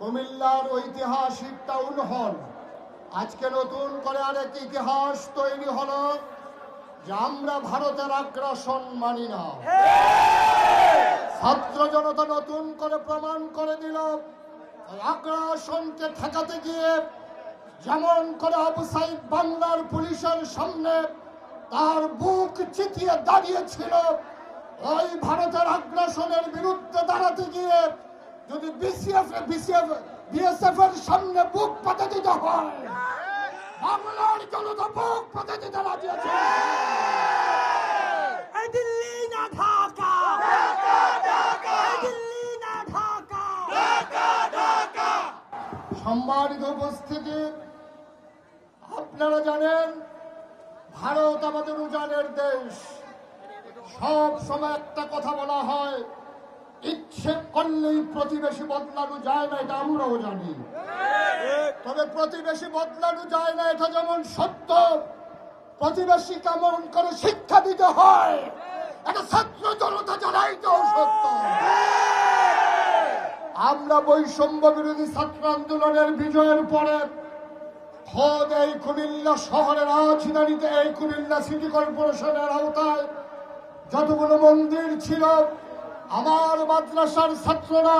কুমিল্লার ঐতিহাসিক town hall. আজকে নতুন করে আরেক ইতিহাস তৈরি হলো, যে আমরা ভারতের আগ্রাসন মানি না। ছাত্র জনতা নতুন করে প্রমাণ করে দিল, আগ্রাসনকে ঠেকাতে গিয়ে যেমন করে আবু সাইদ বাংলার পুলিশের সামনে তার বুক চিতিয়ে দাঁড়িয়েছিল, ওই ভারতের আগ্রাসনের বিরুদ্ধে দাঁড়াতে গিয়ে যদি বিসিএফ বিসিএফ বিএসএফ এর সামনে বুক পাতে দিতে হয় বাংলার জনতা বুক পাতে দিতে রাজি আছে। দিল্লি না ঢাকা। দিল্লি না ঢাকা। সম্মানিত উপস্থিতি আপনারা জানেন ভারত আমাদের উজানের দেশ। সব সময় একটা কথা বলা হয় ইচ্ছে করলেই প্রতিবেশী বদলানো যায় না, এটা আমরাও জানি। তবে প্রতিবেশী বদলানো যায় না, এটা যেমন সত্য, প্রতিবেশী কেমন করে শিক্ষা দিতে হয়, এটা ছাত্র জনতা জানাই তো সত্য। আমরা বৈষম্য বিরোধী ছাত্র আন্দোলনের বিজয়ের পরে খোদ এই কুমিল্লা শহরের রাজধানীতে, এই কুমিল্লা সিটি কর্পোরেশনের আওতায় যতগুলো মন্দির ছিল আমার মাদ্রাসার ছাত্ররা,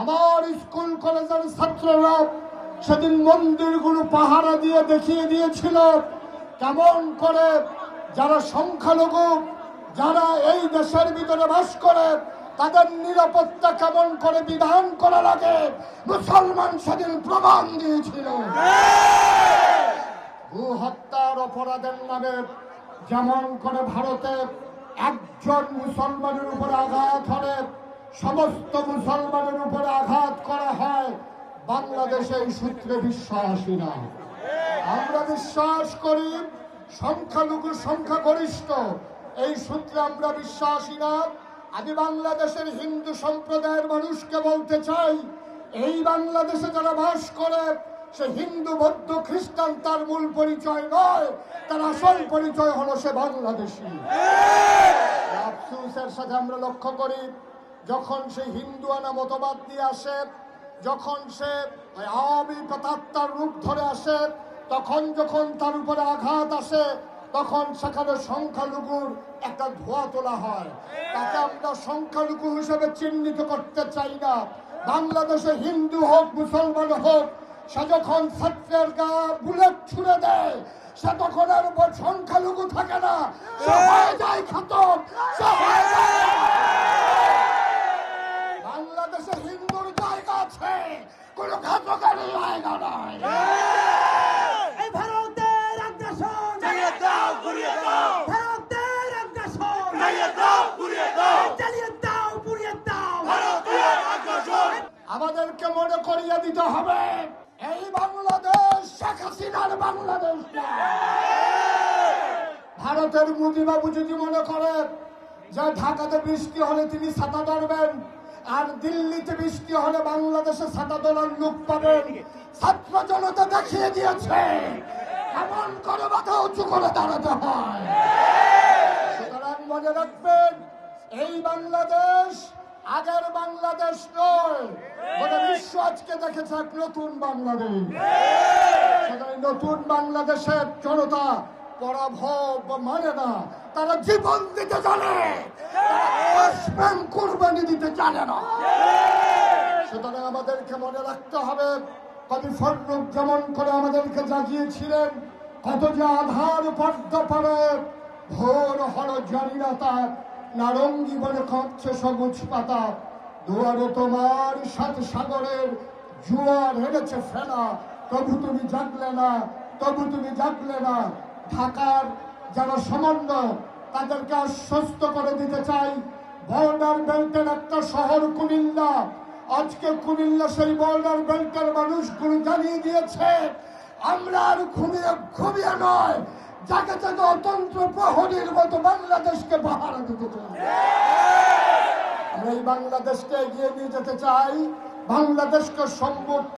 আমার স্কুল কলেজের ছাত্ররা সেদিন মন্দিরগুলো পাহারা দিয়ে দেখিয়ে দিয়েছিল কেমন করে যারা সংখ্যালঘু, যারা এই দেশের ভিতরে বাস করে, তাদের নিরাপত্তা কেমন করে বিধান করা লাগে, মুসলমান সেদিন প্রমাণ দিয়েছিল। ভূ হত্যার অপরাধের নামে যেমন করে ভারতে একজন মুসলমানের উপর আঘাত হলে সমস্ত মুসলমানের উপর আঘাত করা হয়, বাংলাদেশে এই সূত্রে বিশ্বাসী না। আমরা বিশ্বাস করি, সংখ্যালঘু সংখ্যাগরিষ্ঠ, এই সূত্রে আমরা বিশ্বাসী না। আমি বাংলাদেশের হিন্দু সম্প্রদায়ের মানুষকে বলতে চাই, এই বাংলাদেশে যারা বাস করে সে হিন্দু বৌদ্ধ খ্রিস্টান তার মূল পরিচয় নয়। তার আসল পরিচয় হলো সে বাংলাদেশী। আফসুসের সাথে আমরা লক্ষ্য করি যখন সে হিন্দু আনা মতবাদ দিয়ে আসে যখন সে আওয়ামী প্রেতাত্মার রূপ ধরে আসে তখন যখন তার উপরে আঘাত আসে তখন সেখানে সংখ্যালঘুর একটা ধোয়া তোলা হয়। তাকে আমরা সংখ্যালঘু হিসেবে চিহ্নিত করতে চাই না। বাংলাদেশে হিন্দু হোক মুসলমান হোক সে যখন ছাত্রের গা বুলেট ছুড়ে দেয়। সে তখন আর উপর সংখ্যালঘু থাকে না। সে হয়ে যায় খাতক সে হয়ে যায় বাংলাদেশে হিন্দুর জায়গা আছে কোন ঘাতকের জায়গা ভারতের আগ্রাসন। দাও ঘুরিয়ে দাও। ভারতের আগ্রাসন। দাও ঘুরিয়ে দাও। আমাদেরকে মনে করিয়ে দিতে হবে। এই বাংলাদেশ, শেখ হাসিনার বাংলাদেশ। ভারতের মোদীবাবু যদি মনে করেন যে ঢাকাতে বৃষ্টি হলে তিনি ছাতা ধরবেন, আর দিল্লিতে বৃষ্টি হলে বাংলাদেশে ছাতা তোলার লোক পাবেন, ছাত্র জনতা দেখিয়ে দিয়েছে, এমন করে মাথা উঁচু করে দাঁড়াতে হয় সুতরাং মনে রাখবেন, এই বাংলাদেশ আগের বাংলাদেশ নয় বিশ্ব আজকে দেখেছে এক নতুন বাংলাদেশ। সেখানে নতুন বাংলাদেশের জনতা পরাভব মানে না তারা জীবন দিতে জানে। কোরবানি দিতে জানে না। সুতরাং আমাদেরকে মনে রাখতে হবে কবি ফররুখ যেমন করে আমাদেরকে জাগিয়েছিলেন কত যে আধার পর্দা পারে ভোর হল জানি না তার নারঙ্গি বলে কাঁপছে সবুজ পাতা। দুয়ারে তোমার সাত সাগরের জোয়ার হেরেছে ফেনা তবু তুমি জাগলে না, তবু তুমি জাগলে না। ঢাকার যারা সমন্বয়, তাদেরকে আশ্বস্ত করে দিতে চাই। বর্ডার বেল্টের একটা শহর কুমিল্লা। আজকে কুমিল্লা সেই বর্ডার বেল্টের মানুষগুলো জানিয়ে দিয়েছে, আমরা আর ঘুমিয়ে ঘুমিয়ে নয়। যাকে যাকে অতন্ত্র প্রহরীর মতো বাংলাদেশকে পাহারা দিতে চাই। এই বাংলাদেশকে এগিয়ে নিয়ে যেতে চাই। বাংলাদেশকে সম্মুখ